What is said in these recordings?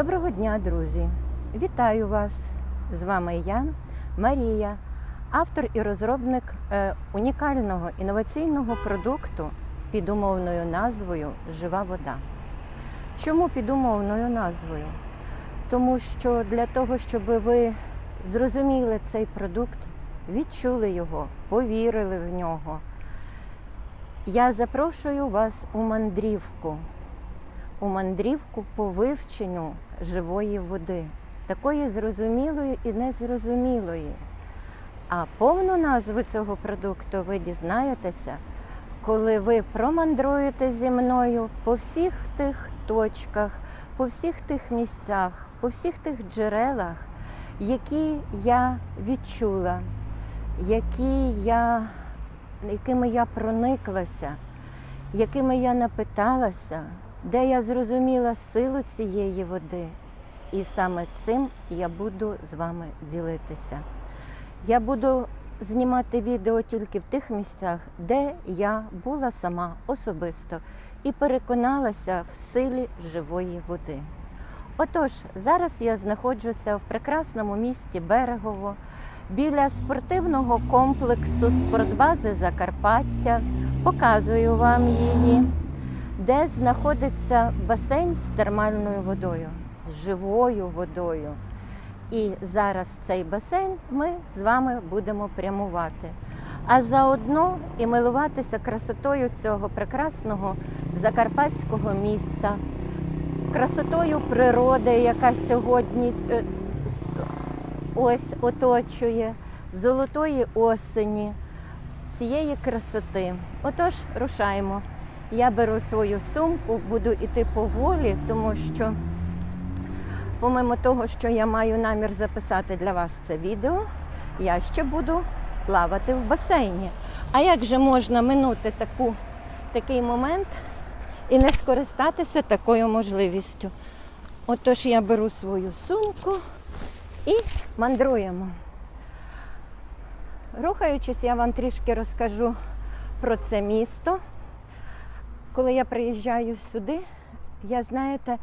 Доброго дня, друзі! Вітаю вас! З вами я, Марія, автор і розробник е, унікального інноваційного продукту під умовною назвою Жива вода. Чому під умовною назвою? Тому що для того, щоб ви зрозуміли цей продукт, відчули його, повірили в нього, я запрошую вас у мандрівку у мандрівку по вивченню живої води, такої зрозумілої і незрозумілої. А повну назву цього продукту ви дізнаєтеся, коли ви промандруєте зі мною по всіх тих точках, по всіх тих місцях, по всіх тих джерелах, які я відчула, які я, якими я прониклася, якими я напиталася де я зрозуміла силу цієї води. І саме цим я буду з вами ділитися. Я буду знімати відео тільки в тих місцях, де я була сама особисто і переконалася в силі живої води. Отож, зараз я знаходжуся в прекрасному місті Берегово біля спортивного комплексу спортбази Закарпаття. Показую вам її де знаходиться басейн з термальною водою, з живою водою. І зараз в цей басейн ми з вами будемо прямувати. А заодно і милуватися красотою цього прекрасного закарпатського міста, красотою природи, яка сьогодні е, ось оточує, золотої осені, цієї красоти. Отож, рушаємо. Я беру свою сумку, буду йти поволі, тому що, помимо того, що я маю намір записати для вас це відео, я ще буду плавати в басейні. А як же можна минути таку, такий момент і не скористатися такою можливістю? Отож я беру свою сумку і мандруємо. Рухаючись, я вам трішки розкажу про це місто коли я приїжджаю сюди, я, знаєте, е,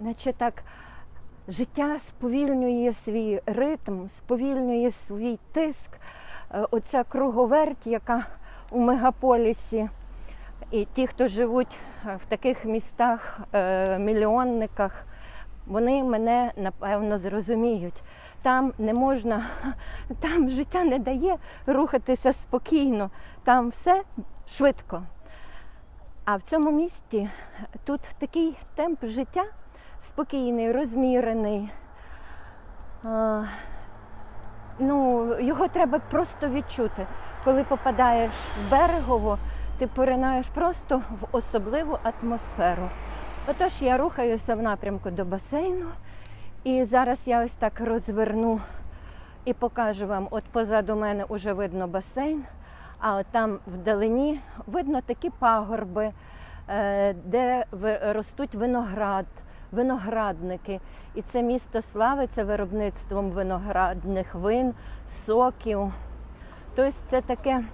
наче так життя сповільнює свій ритм, сповільнює свій тиск. Е, оця круговерть, яка у мегаполісі. І ті, хто живуть в таких містах, е, мільйонниках, вони мене напевно зрозуміють. Там не можна, там життя не дає рухатися спокійно, там все швидко. А в цьому місті тут такий темп життя спокійний, розмірений. А, ну, Його треба просто відчути. Коли попадаєш в берегово, ти поринаєш просто в особливу атмосферу. Отож, я рухаюся в напрямку до басейну. І зараз я ось так розверну і покажу вам, от позаду мене вже видно басейн. А от там вдалині видно такі пагорби, е, де ростуть виноград, виноградники. І це місто славиться виробництвом виноградних вин, соків. Тобто це таке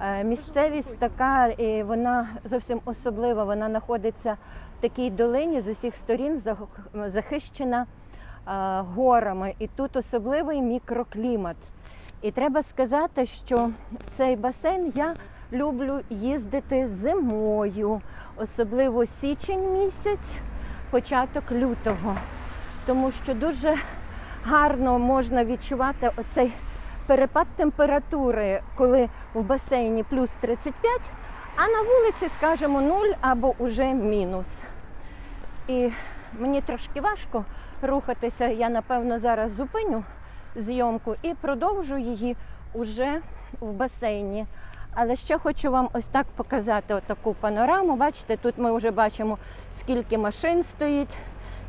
е, місцевість така, і вона зовсім особлива. Вона знаходиться в такій долині з усіх сторін, захищена е, горами. І тут особливий мікроклімат. І треба сказати, що цей басейн я люблю їздити зимою, особливо січень місяць, початок лютого, тому що дуже гарно можна відчувати оцей перепад температури, коли в басейні плюс 35, а на вулиці, скажімо, 0 або уже мінус. І мені трошки важко рухатися, я напевно зараз зупиню зйомку і продовжу її уже в басейні. Але ще хочу вам ось так показати отаку панораму. Бачите, тут ми вже бачимо, скільки машин стоїть.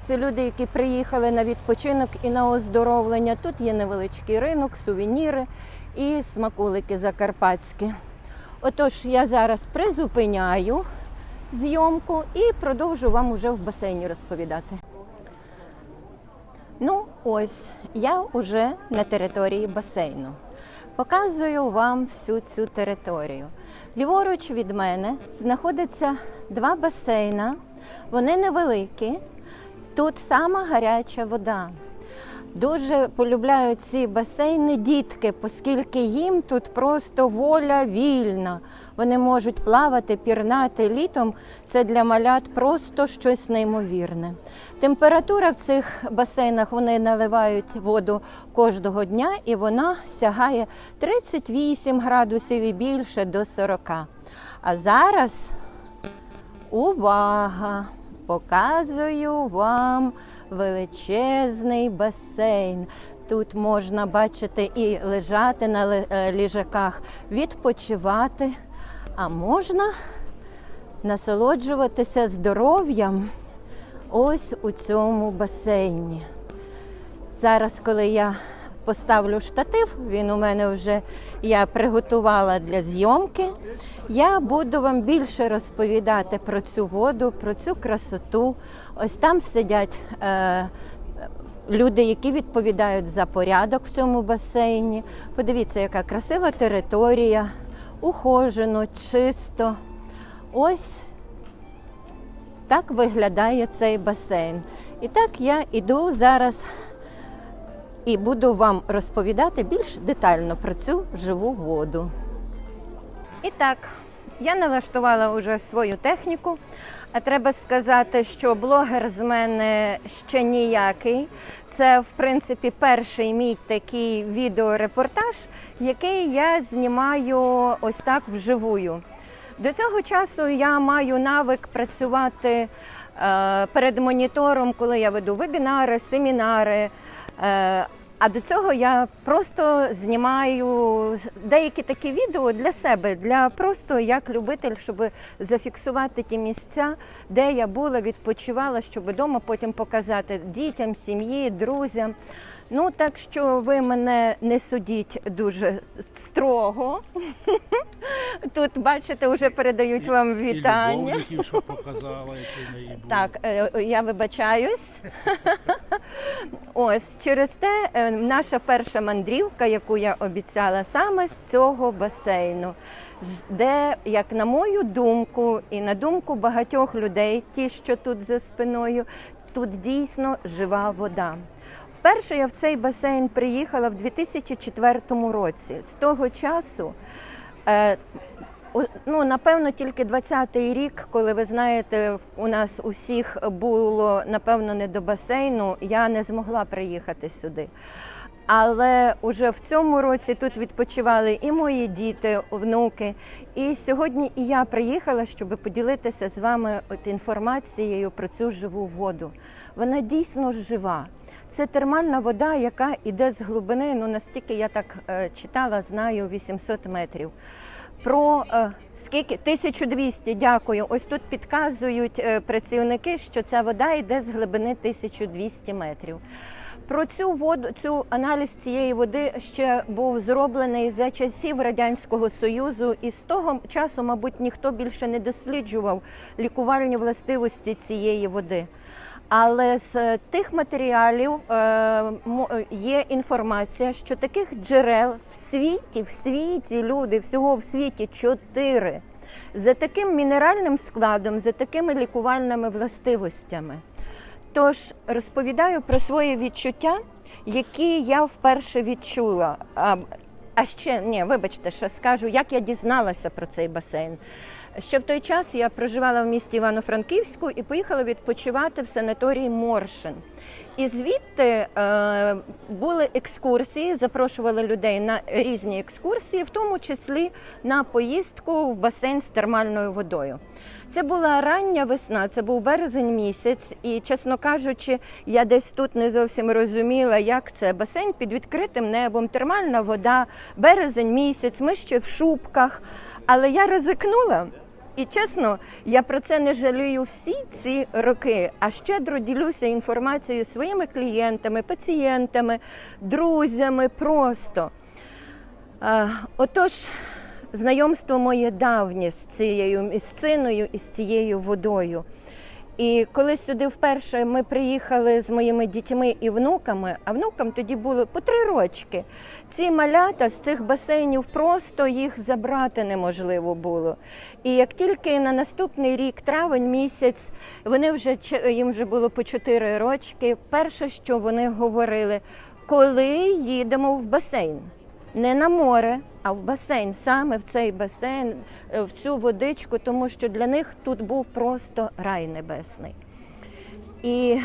Це люди, які приїхали на відпочинок і на оздоровлення. Тут є невеличкий ринок, сувеніри і смакулики закарпатські. Отож, я зараз призупиняю зйомку і продовжу вам уже в басейні розповідати. Ну, ось я вже на території басейну. Показую вам всю цю територію. Ліворуч від мене знаходяться два басейна, вони невеликі. тут сама гаряча вода. Дуже полюбляють ці басейни дітки, оскільки їм тут просто воля вільна. Вони можуть плавати, пірнати літом. Це для малят просто щось неймовірне. Температура в цих басейнах вони наливають воду кожного дня, і вона сягає 38 градусів і більше до 40. А зараз увага! Показую вам величезний басейн. Тут можна бачити і лежати на е, ліжаках, відпочивати, а можна насолоджуватися здоров'ям ось у цьому басейні. Зараз, коли я поставлю штатив, він у мене вже я приготувала для зйомки. Я буду вам більше розповідати про цю воду, про цю красоту. Ось там сидять е, люди, які відповідають за порядок в цьому басейні. Подивіться, яка красива територія, ухожено, чисто. Ось так виглядає цей басейн. І так я іду зараз і буду вам розповідати більш детально про цю живу воду. І так, я налаштувала вже свою техніку. А треба сказати, що блогер з мене ще ніякий. Це, в принципі, перший мій такий відеорепортаж, який я знімаю ось так вживую. До цього часу я маю навик працювати е, перед монітором, коли я веду вебінари, семінари. А до цього я просто знімаю деякі такі відео для себе, для просто як любитель, щоб зафіксувати ті місця, де я була, відпочивала, щоб вдома потім показати дітям, сім'ї, друзям. Ну так що ви мене не судіть дуже строго. Тут бачите, вже передають вам вітання. І любовників, що показала, які неї були. Так, е, я вибачаюсь. Ось через те е, наша перша мандрівка, яку я обіцяла, саме з цього басейну, де, як на мою думку, і на думку багатьох людей, ті, що тут за спиною, тут дійсно жива вода. Вперше я в цей басейн приїхала в 2004 році. З того часу е, Ну, напевно, тільки 20-й рік, коли ви знаєте, у нас усіх було напевно не до басейну, я не змогла приїхати сюди. Але уже в цьому році тут відпочивали і мої діти, внуки. І сьогодні і я приїхала, щоб поділитися з вами от інформацією про цю живу воду. Вона дійсно жива. Це термальна вода, яка йде з глибини. Ну настільки я так е, читала, знаю 800 метрів. Про е, скільки 1200, дякую. Ось тут підказують е, працівники, що ця вода йде з глибини 1200 метрів. Про цю воду, цю аналіз цієї води ще був зроблений за часів радянського союзу, і з того часу, мабуть, ніхто більше не досліджував лікувальні властивості цієї води. Але з е, тих матеріалів е, е, є інформація, що таких джерел в світі, в світі люди, всього в світі чотири. За таким мінеральним складом, за такими лікувальними властивостями. Тож розповідаю про свої відчуття, які я вперше відчула. А ще ні, вибачте, що скажу, як я дізналася про цей басейн. Ще в той час я проживала в місті Івано-Франківську і поїхала відпочивати в санаторій Моршин. І звідти е, були екскурсії, запрошували людей на різні екскурсії, в тому числі на поїздку в басейн з термальною водою. Це була рання весна, це був березень місяць, і, чесно кажучи, я десь тут не зовсім розуміла, як це басейн під відкритим небом, термальна вода, березень місяць, ми ще в шубках. Але я ризикнула. І чесно, я про це не жалію всі ці роки, а щедро ділюся інформацією своїми клієнтами, пацієнтами, друзями просто. Отож, знайомство моє давнє з цією місциною і з цією водою. І коли сюди вперше ми приїхали з моїми дітьми і внуками, а внукам тоді було по три рочки. Ці малята з цих басейнів просто їх забрати неможливо було. І як тільки на наступний рік, травень місяць, вони вже їм вже було по чотири рочки. Перше, що вони говорили, коли їдемо в басейн. Не на море, а в басейн, саме в цей басейн, е, в цю водичку, тому що для них тут був просто рай небесний. І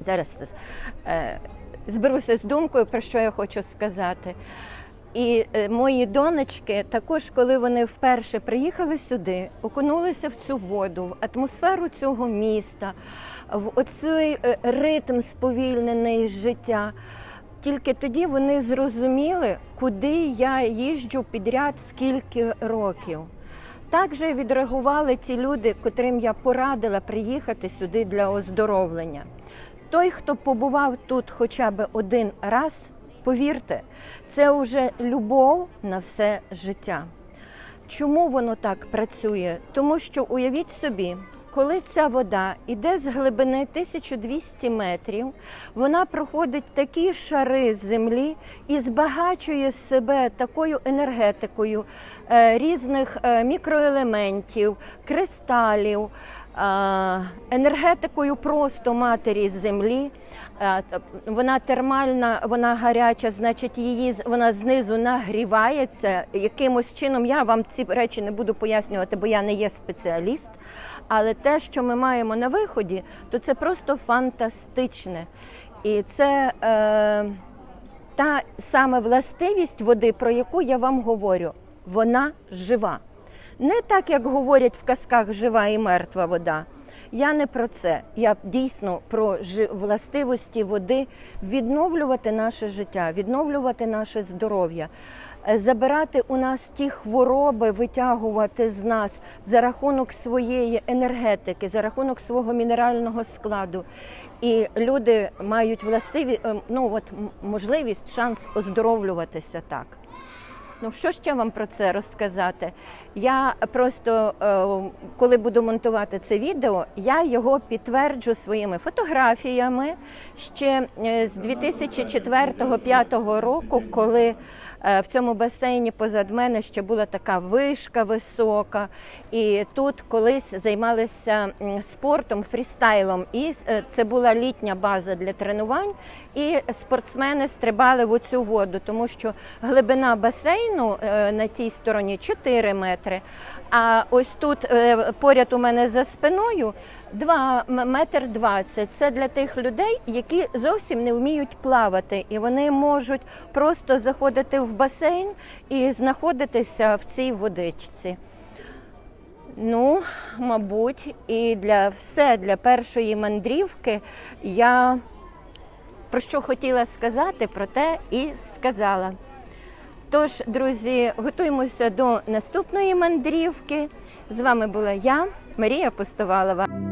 зараз е, зберуся з думкою, про що я хочу сказати. І е, мої донечки, також, коли вони вперше приїхали сюди, окунулися в цю воду, в атмосферу цього міста, в оцей е, ритм сповільнений життя. Тільки тоді вони зрозуміли, куди я їжджу підряд скільки років. Так же відреагували ті люди, котрим я порадила приїхати сюди для оздоровлення. Той, хто побував тут хоча б один раз, повірте, це вже любов на все життя. Чому воно так працює? Тому що уявіть собі, коли ця вода йде з глибини 1200 метрів, вона проходить такі шари землі і збагачує себе такою енергетикою е, різних е, мікроелементів, кристалів, енергетикою просто матері землі. Вона термальна, вона гаряча, значить, її вона знизу нагрівається. Якимось чином я вам ці речі не буду пояснювати, бо я не є спеціаліст. Але те, що ми маємо на виході, то це просто фантастичне. І це е, та саме властивість води, про яку я вам говорю, вона жива. Не так, як говорять в казках жива і мертва вода. Я не про це. Я дійсно про властивості води відновлювати наше життя, відновлювати наше здоров'я, е, забирати у нас ті хвороби, витягувати з нас за рахунок своєї енергетики, за рахунок свого мінерального складу. І люди мають властиві, е, ну от можливість, шанс оздоровлюватися так. Ну, що ще вам про це розказати? Я просто, е, коли буду монтувати це відео, я його підтверджу своїми фотографіями ще е, з 2004-2005 року, коли в цьому басейні позад мене ще була така вишка висока. І тут колись займалися спортом, фрістайлом. І е, це була літня база для тренувань. І спортсмени стрибали в оцю воду, тому що глибина басейну е, на тій стороні 4 метри. А ось тут е, поряд у мене за спиною 2 метр 20. Це для тих людей, які зовсім не вміють плавати, і вони можуть просто заходити в басейн і знаходитися в цій водичці. Ну, мабуть, і для все для першої мандрівки я про що хотіла сказати, про те і сказала. Тож, друзі, готуємося до наступної мандрівки. З вами була я, Марія Пустовалова.